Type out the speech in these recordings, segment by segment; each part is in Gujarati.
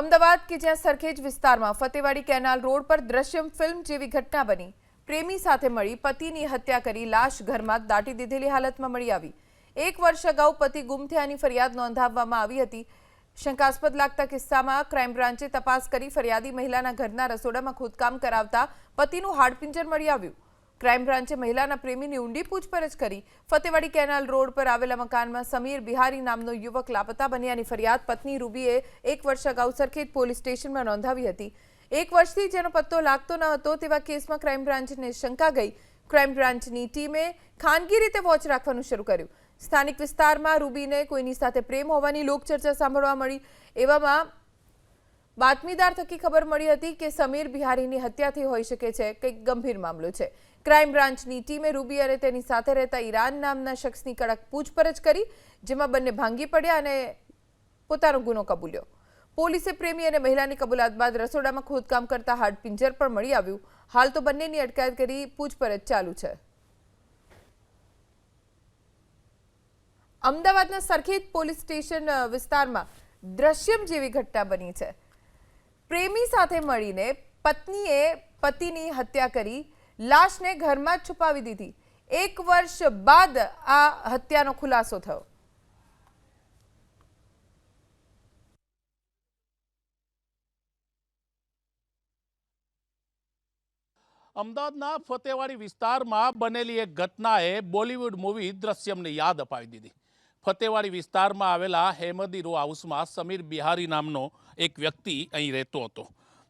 અમદાવાદ કે જ્યાં સરખેજ વિસ્તારમાં ફતેવાડી કેનાલ રોડ પર દ્રશ્યમ ફિલ્મ જેવી ઘટના બની. પ્રેમી સાથે મળી પતિની હત્યા કરી લાશ ઘરમાં દાટી દીધેલી હાલતમાં મળી આવી. એક વર્ષ અગાઉ પતિ ગુમ થયાની ફરિયાદ નોંધાવવામાં આવી હતી. શંકાસ્પદ લાગતા કિસ્સામાં ક્રાઇમ બ્રાન્ચે તપાસ કરી ફરિયાદી મહિલાના ઘરના રસોડામાં ખોદકામ કરાવતા પતિનું હાડપિંજર મળી આવ્યું. ક્રાઇમ બ્રાન્ચે મહિલાના પ્રેમીની ઊંડી પૂછપરછ કરી. ફતેવાડી કેનાલ રોડ પર આવેલા મકાનમાં સમીર બિહારી નામનો યુવક લાપતા બન્યાની ફરિયાદ પત્ની રૂબીએ એક વર્ષ અગાઉ સરખેજ પોલીસ સ્ટેશનમાં નોંધાવી હતી. એક વર્ષથી જેનો પત્તો લાગતો ન હતો તેવા કેસમાં ક્રાઇમ બ્રાન્ચને શંકા ગઈ. ક્રાઇમ બ્રાન્ચની ટીમે ખાનગી રીતે વોચ રાખવાનું શરૂ કર્યું. સ્થાનિક વિસ્તારમાં રૂબીને કોઈની સાથે પ્રેમ હોવાની લોકચર્ચા સાંભળવા મળી. એવામાં બાતમીદાર થકી ખબર મળી હતી કે સમીર બિહારીની હત્યાથી હોઈ શકે છે. કંઈક ગંભીર મામલો છે. ક્રાઇમ બ્રાન્ચની ટીમે રૂબી અને તેની સાથે રહેતા ઈરાન નામના શખ્સની કડક પૂછપરછ કરી, જેમાં બંને ભાંગી પડ્યા અને પોતાનો ગુનો કબૂલ્યો. પોલીસે પ્રેમી અને મહિલાની કબૂલાત બાદ રસોડામાં ખોદકામ કરતા હાડપિંજર પણ મળી આવ્યું. હાલ તો બંનેની અટકાયત કરી પૂછપરછ ચાલુ છે. અમદાવાદના સરખેજ પોલીસ સ્ટેશન વિસ્તારમાં દ્રશ્યમ જેવી ઘટના બની છે. પ્રેમી સાથે મળીને પત્નીએ પતિની હત્યા કરી, લાશને ઘરમાં છુપાવી દીધી. એક વર્ષ બાદ આ હત્યાનો ખુલાસો થયો. અમદાવાદના ફતેવાડી વિસ્તારમાં બનેલી એક ઘટનાએ બોલિવૂડ મૂવી દ્રશ્યમને યાદ અપાવી દીધી. ફતેવાડી વિસ્તારમાં આવેલા હેમદી રો હાઉસમાં સમીર બિહારી નામનો એક વ્યક્તિ અહીં રહેતો હતો.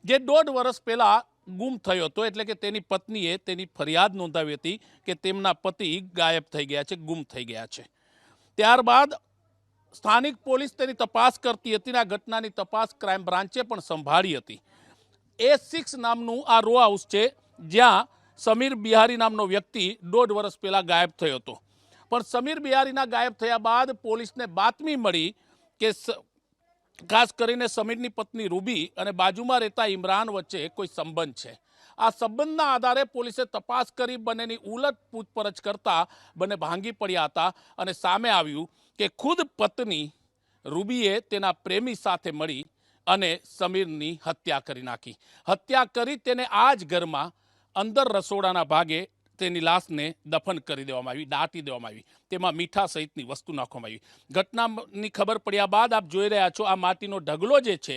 જે દોઢ વર્ષ પહેલાં ગુમ થયો હતો એટલે કે તેની પત્નીએ તેની ફરિયાદ નોંધાવી હતી કે તેમના પતિ ગાયબ થઈ ગયા છે, ગુમ થઈ ગયા છે. ત્યારબાદ સ્થાનિક પોલીસ તેની તપાસ કરતી હતી આ ઘટનાની તપાસ ક્રાઇમ બ્રાન્ચે પણ સંભાળી હતી. એ સિક્સ નામનું આ રો હાઉસ છે જ્યાં સમીર બિહારી નામનો વ્યક્તિ દોઢ વર્ષ પહેલાં ગાયબ થયો હતો. પણ સમીર બિહારીના ગાયબ થયા બાદ પોલીસને બાતમી મળી કે ખાસ કરીને સમીરની પત્ની રૂબી અને બાજુમાં રહેતા ઇમરાન વચ્ચે કોઈ સંબંધ છે. આ સંબંધના આધારે પોલીસે તપાસ કરી બંનેની ઉલટ પૂછપરછ કરતા બંને ભાંગી પડ્યા હતા અને સામે આવ્યું કે ખુદ પત્ની રૂબીએ તેના પ્રેમી સાથે મળી અને સમીરની હત્યા કરી નાખી. હત્યા કરી તેને આ જ ઘરમાં અંદર રસોડાના ભાગે તેની લાશને દફન કરી દેવામાં આવી, દાટી દેવામાં આવી. તેમાં મીઠા સહિતની વસ્તુ નાખવામાં આવી. ઘટનાની ખબર પડ્યા બાદ આપ જોઈ રહ્યા છો આ માટીનો ઢગલો જે છે,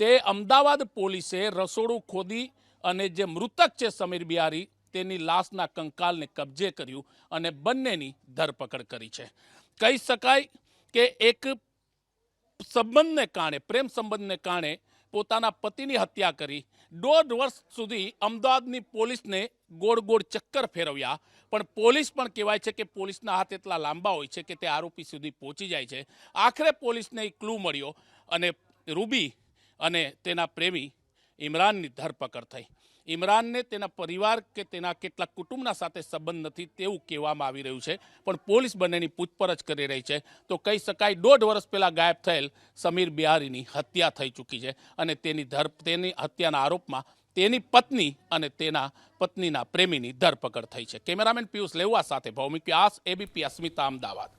તે અમદાવાદ પોલીસે રસોડું ખોદી અને જે મૃતક છે સમીર બિહારી, તેની લાશના કંકાલને કબજે કર્યું અને બંનેની ધરપકડ કરી છે. કહી શકાય કે એક સંબંધને કારણે, પ્રેમ સંબંધને કારણે પોતાના પતિની હત્યા કરી. દોઢ વર્ષ સુધી અમદાવાદની પોલીસને ગોળ ગોળ ચક્કર ફેરવ્યા. પણ પોલીસ પણ કહેવાય છે કે પોલીસના હાથ એટલા લાંબા હોય છે કે તે આરોપી સુધી પહોંચી જાય છે. આખરે પોલીસને એક ક્લુ મળ્યો અને રૂબી અને તેના પ્રેમી ઇમરાનની ધરપકડ થઈ. ઇમરાનને તેના પરિવાર કે તેના કેટલાક કુટુંબના સાથે સંબંધ નથી તેવું કહેવામાં આવી રહ્યું છે. પણ પોલીસ બંનેની પૂછપરછ કરી રહી છે. તો કહી શકાય દોઢ વર્ષ પહેલા ગાયબ થયેલ સમીર બિહારીની હત્યા થઈ ચૂકી છે અને તેની ધર, તેની હત્યાના આરોપમાં તેની પત્ની અને તેના પત્નીના પ્રેમીની ધરપકડ થઈ છે. કેમેરામેન પિયુષ લેવા સાથે ભૌમિક વ્યાસ એબીપી અસ્મિતા, અમદાવાદ.